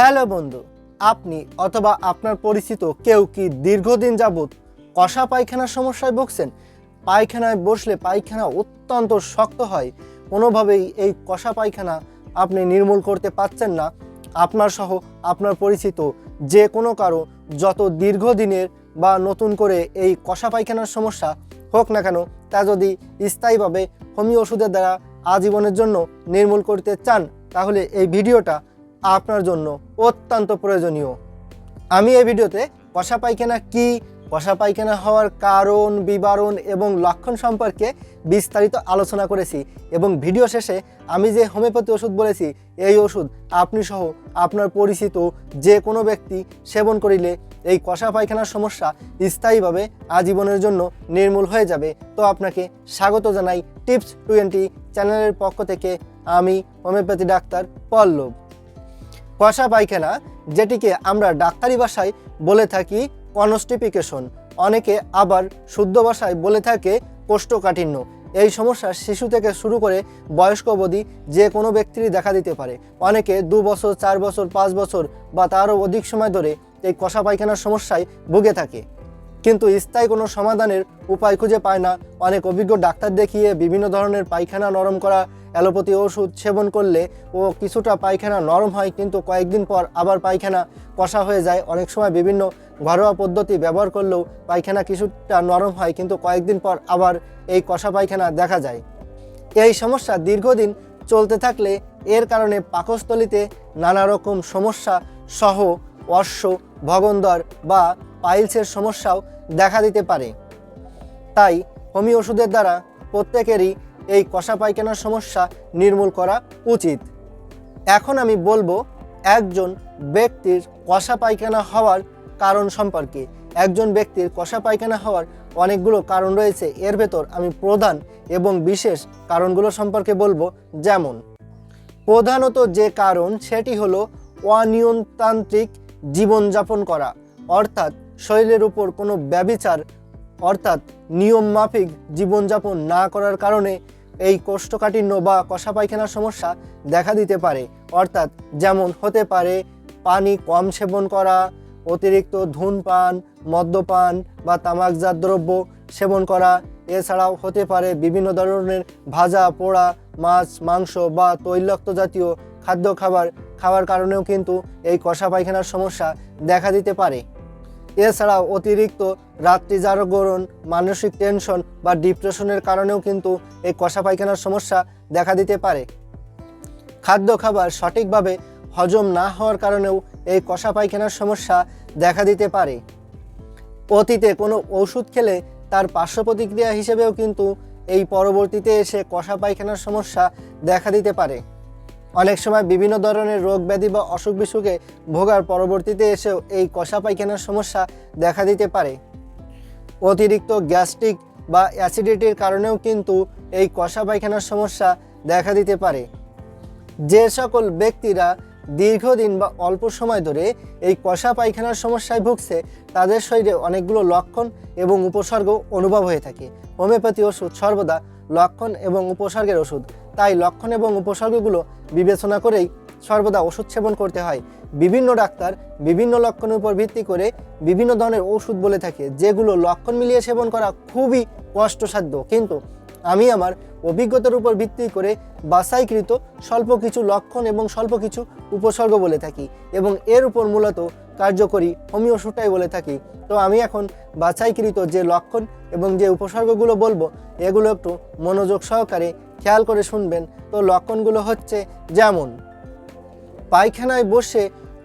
Hello বন্ধু, আপনি অথবা আপনার পরিচিত কেউ কি দীর্ঘদিন যাবৎ কষা পায়খানার সমস্যায় ভুগছেন? পায়খানায় বসলে পায়খানা অত্যন্ত শক্ত হয়, কোনোভাবেই এই কষা পায়খানা আপনি নির্মূল করতে পারছেন না। আপনার সহ আপনার পরিচিত যে কোনো কারও যত দীর্ঘদিনের বা নতুন করে এই কষা পায়খানার সমস্যা হোক না কেন, তা যদি স্থায়ীভাবে হোমিও ওষুধের দ্বারা আজীবনের জন্য নির্মূল করতে চান, তাহলে এই ভিডিওটা আপনার জন্য অত্যন্ত প্রয়োজনীয়। আমি এই ভিডিওতে কষা পায়খানা কি কষা পায়খানা হওয়ার কারণ, বিবরণ এবং লক্ষণ সম্পর্কে বিস্তারিত আলোচনা করেছি এবং ভিডিও শেষে আমি যে হোমিওপ্যাথি ওষুধ বলেছি, এই ওষুধ আপনি সহ আপনার পরিচিত যে কোনো ব্যক্তি সেবন করিলে এই কষা পায়খানার সমস্যা স্থায়ীভাবে আজীবনের জন্য নির্মূল হয়ে যাবে। তো আপনাকে স্বাগত জানাই টিপস টোয়েন্টি চ্যানেলের পক্ষ থেকে আমি হোমিওপ্যাথি ডাক্তার পল্লব। কষা পায়খানা, যেটিকে আমরা ডাক্তারি ভাষায় বলে থাকি কনস্টিপিকেশন। অনেকে আবার শুদ্ধ ভাষায় বলে থাকে কোষ্ঠকাঠিন্য। এই সমস্যা শিশু থেকে শুরু করে বয়স্ক অবধি যে কোনো ব্যক্তিরই দেখা দিতে পারে। অনেকে দু বছর, চার বছর, পাঁচ বছর বা তারও অধিক সময় ধরে এই কষা পায়খানার সমস্যায় ভুগে থাকে। কিন্তু স্থায়ী কোনো সমাধানের উপায় খুঁজে পায় না। অনেক অভিজ্ঞ ডাক্তার দেখিয়ে বিভিন্ন ধরনের পায়খানা নরম করা অ্যালোপ্যাথি ওষুধ সেবন করলে ও কিছুটা পায়খানা নরম হয়, কিন্তু কয়েকদিন পর আবার পায়খানা কষা হয়ে যায়। অনেক সময় বিভিন্ন ঘরোয়া পদ্ধতি ব্যবহার করলেও পায়খানা কিছুটা নরম হয়, কিন্তু কয়েকদিন পর আবার এই কষা পায়খানা দেখা যায়। এই সমস্যা দীর্ঘদিন চলতে থাকলে এর কারণে পাকস্থলিতে নানা রকম সমস্যা সহ অশ্ব ভগন্দর বা পাইলসের সমস্যাও দেখা দিতে পারে। তাই হোমিও ওষুধের দ্বারা প্রত্যেকেরই এই কষা পায়খানার সমস্যা নির্মূল করা উচিত। এখন আমি বলব, একজন ব্যক্তির কষা পায়খানা হওয়ার কারণ সম্পর্কে। একজন ব্যক্তির কষা পায়খানা হওয়ার অনেকগুলো কারণ রয়েছে, এর ভেতর আমি প্রধান এবং বিশেষ কারণগুলো সম্পর্কে বলব। যেমন, প্রধানত যে কারণ সেটি হলো অনিয়ন্তান্ত্রিক জীবনযাপন করা, অর্থাৎ শরীরের উপর কোনো ব্যবিচার অর্থাৎ নিয়ম মাফিক জীবনযাপন না করার কারণে এই কোষ্ঠকাঠিন্য বা কষা পায়খানার সমস্যা দেখা দিতে পারে। অর্থাৎ যেমন হতে পারে পানি কম সেবন করা, অতিরিক্ত ধূমপান, মদ্যপান বা তামাকজাত দ্রব্য সেবন করা। এছাড়াও হতে পারে বিভিন্ন ধরনের ভাজা, পোড়া, মাছ, মাংস বা তৈলাক্ত জাতীয় খাদ্য খাবার। খাওয়ার কারণেও কিন্তু এই কষা পায়খানার সমস্যা দেখা দিতে পারে। এছাড়াও অতিরিক্ত রাত্রি জাগরণ মানসিক টেনশন বা ডিপ্রেশনের কারণেও কিন্তু এই কষা পায়খানার সমস্যা দেখা দিতে পারে। খাদ্য খাবার সঠিকভাবে হজম না হওয়ার কারণেও এই কষা পায়খানার সমস্যা দেখা দিতে পারে। অতীতে কোনো ওষুধ খেলে তার পার্শ্ব প্রতিক্রিয়া হিসেবেও কিন্তু এই পরবর্তীতে এসে কষা পায়খানার সমস্যা দেখা দিতে পারে। অনেক সময় বিভিন্ন ধরনের রোগ ব্যাধি বা অসুখ বিসুখে ভোগার পরবর্তীতে এসেও এই কষা পায়খানার সমস্যা দেখা দিতে পারে। অতিরিক্ত গ্যাস্ট্রিক বা অ্যাসিডিটির কারণেও কিন্তু এই কষা পায়খানার সমস্যা দেখা দিতে পারে। যে সকল ব্যক্তিরা দীর্ঘদিন বা অল্প সময় ধরে এই কষা পায়খানার সমস্যায় ভুগছে, তাদের শরীরে অনেকগুলো লক্ষণ এবং উপসর্গ অনুভব হয়ে থাকে। হোমিওপ্যাথি ওষুধ সর্বদা লক্ষণ এবং উপসর্গের ওষুধ। তাই লক্ষণ এবং উপসর্গগুলো বিবেচনা করেই সর্বদা ওষুধ সেবন করতে হয়। বিভিন্ন ডাক্তার বিভিন্ন লক্ষণের উপর ভিত্তি করে বিভিন্ন ধরনের ওষুধ বলে থাকে, যেগুলো লক্ষণ মিলিয়ে সেবন করা খুবই কষ্টসাধ্য। কিন্তু আমি আমার অভিজ্ঞতার উপর ভিত্তি করে বাছাইকৃত স্বল্প কিছু লক্ষণ এবং স্বল্প কিছু উপসর্গ বলে থাকি এবং এর উপর মূলত কার্যকরী হোমিও ওষুধটাই বলে থাকি। তো আমি এখন বাছাইকৃত যে লক্ষণ এবং যে উপসর্গগুলো বলব, এগুলো একটু মনোযোগ সহকারে খেয়াল করে শুনবেন। তো লক্ষণগুলো হচ্ছে যেমন, পায়খানায় বসে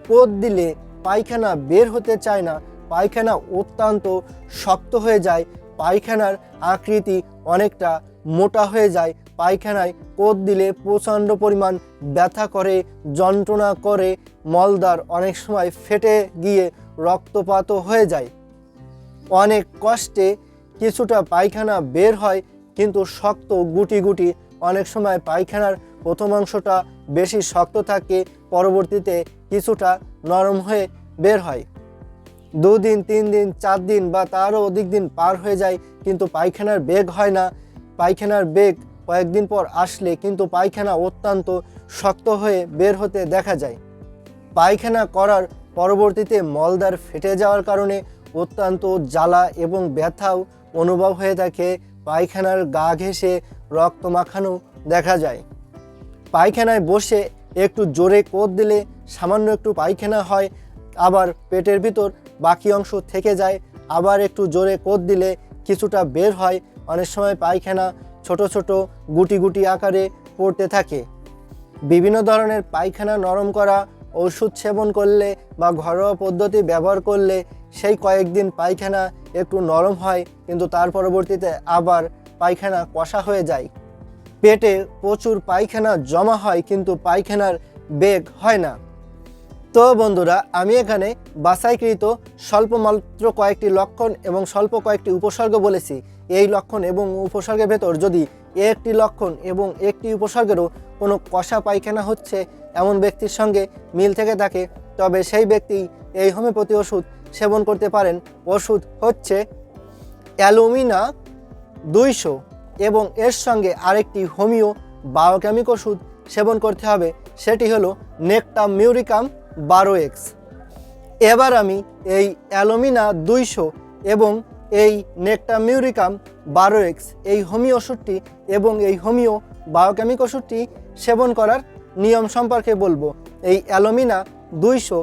কোদ দিলে পায়খানা বের হতে চায় না, পায়খানা অত্যন্ত শক্ত হয়ে যায় পায়খানার আকৃতি অনেকটা মোটা হয়ে যায়। পায়খানায় কোদ দিলে প্রচণ্ড পরিমাণ ব্যথা করে, যন্ত্রণা করে মলদার অনেক সময় ফেটে গিয়ে রক্তপাতও হয়ে যায়। অনেক কষ্টে কিছুটা পায়খানা বের হয়, কিন্তু শক্ত গুটি গুটি অনেক সময় পায়খানার প্রথম অংশটা বেশি শক্ত থাকে, পরবর্তীতে কিছুটা নরম হয়ে বের হয়। দুদিন তিন দিন চার দিন বা তারও অধিক দিন পার হয়ে যায়, কিন্তু পায়খানার বেগ হয় না। পায়খানার বেগ কয়েকদিন পর আসলে কিন্তু পায়খানা অত্যন্ত শক্ত হয়ে বের হতে দেখা যায়। পায়খানা করার পরবর্তীতে মলদার ফেটে যাওয়ার কারণে অত্যন্ত জ্বালা এবং ব্যথাও অনুভব হয়ে থাকে। পায়খানার গা ঘেঁষে রক্ত মাখানো দেখা যায়। পায়খানায় বসে একটু জোরে কোদ দিলে সামান্য একটু পায়খানা হয়, আবার পেটের ভিতর বাকি অংশ থেকে যায়। আবার একটু জোরে কোদ দিলে কিছুটা বের হয়। অনেক সময় পায়খানা ছোট ছোট গুটি গুটি আকারে পড়তে থাকে। বিভিন্ন ধরনের পায়খানা নরম করা, ওষুধ সেবন করলে বা ঘরোয়া পদ্ধতি ব্যবহার করলে সেই কয়েকদিন পায়খানা একটু নরম হয়, কিন্তু তার পরবর্তীতে আবার পায়খানা কষা হয়ে যায়। পেটে প্রচুর পায়খানা জমা হয়, কিন্তু পায়খানার বেগ হয় না। তো বন্ধুরা, আমি এখানে বাছাইকৃত স্বল্পমাত্র কয়েকটি লক্ষণ এবং স্বল্প কয়েকটি উপসর্গ বলেছি। এই লক্ষণ এবং উপসর্গের ভেতর যদি একটি লক্ষণ এবং একটি উপসর্গেরও কোনো কষা পায়খানা হচ্ছে এমন ব্যক্তির সঙ্গে মিল থেকে থাকে, তবে সেই ব্যক্তি এই হোমিওপ্যাথি ওষুধ সেবন করতে পারেন। ওষুধ হচ্ছে অ্যালুমিনা দুইশো এবং এর সঙ্গে আরেকটি হোমিও বায়োকেমিক ওষুধ সেবন করতে হবে। সেটি হলো নেকটাম মিউরিকাম বারো এক্স। এবার আমি এই অ্যালোমিনা দুইশো এবং এই নেকটাম মিউরিকাম বারো এক্স, এই হোমিও ওষুধটি এবং এই হোমিও বায়োকেমিক ওষুধটি সেবন করার নিয়ম সম্পর্কে বলব। এই অ্যালোমিনা দুইশো,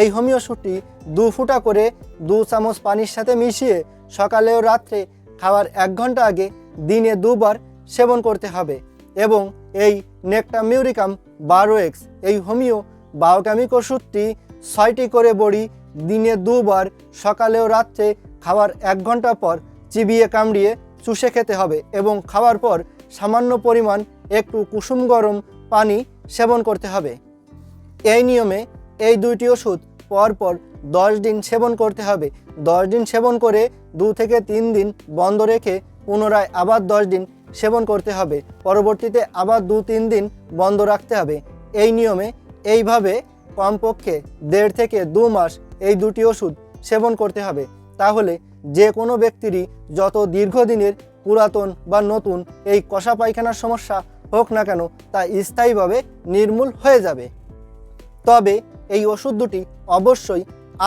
এই হোমিও ওষুধটি দু ফুটা করে দু চামচ পানির সাথে মিশিয়ে সকালে ও রাত্রে খাওয়ার এক ঘণ্টা আগে দিনে দুবার সেবন করতে হবে। এবং এই নেকটা মিউরিকাম বারো এক্স, এই হোমিও বায়োকেমিক ওষুধটি ছয়টি করে বড়ি, দিনে দুবার, সকালে ও রাত্রে খাওয়ার এক ঘণ্টা পর চিবিয়ে কামড়িয়ে চুষে খেতে হবে এবং খাওয়ার পর সামান্য পরিমাণ একটু কুসুম গরম পানি সেবন করতে হবে। এই নিয়মে এই দুইটি ওষুধ পরপর দশ দিন সেবন করতে হবে। দশ দিন সেবন করে দু থেকে তিন দিন বন্ধ রেখে পুনরায় আবার দশ দিন সেবন করতে হবে। পরবর্তীতে আবার দু তিন দিন বন্ধ রাখতে হবে। এই নিয়মে এইভাবে কমপক্ষে দেড় থেকে দু মাস এই দুটি ওষুধ সেবন করতে হবে। তাহলে যে কোনো ব্যক্তিরই যত দীর্ঘদিনের পুরাতন বা নতুন এই কষা পায়খানার সমস্যা হোক না কেন, তা স্থায়ীভাবে নির্মূল হয়ে যাবে। তবে এই ওষুধ দুটি অবশ্যই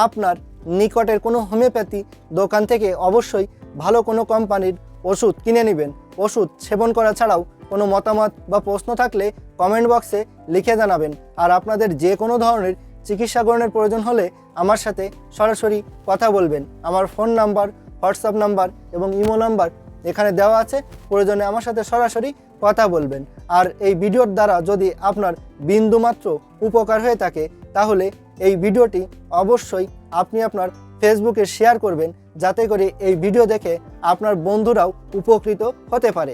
আপনার নিকটের কোনো হোমিওপ্যাথি দোকান থেকে অবশ্যই ভালো কোনো কোম্পানির ওষুধ কিনে নেবেন। ওষুধ সেবন করা ছাড়াও কোনো মতামত বা প্রশ্ন থাকলে কমেন্ট বক্সে লিখে জানাবেন। আর আপনাদের যে কোনো ধরনের চিকিৎসা গ্রহণের প্রয়োজন হলে আমার সাথে সরাসরি কথা বলবেন। আমার ফোন নাম্বার হোয়াটসঅ্যাপ নাম্বার এবং ইমো নাম্বার এখানে দেওয়া আছে। প্রয়োজনে আমার সাথে সরাসরি কথা বলবেন। আর এই ভিডিওর দ্বারা যদি আপনার বিন্দুমাত্র উপকার হয়ে থাকে, তাহলে এই ভিডিওটি অবশ্যই আপনি আপনার ফেসবুকে শেয়ার করবেন। যাতে করে এই ভিডিও দেখে আপনার বন্ধুরাও উপকৃত হতে পারে।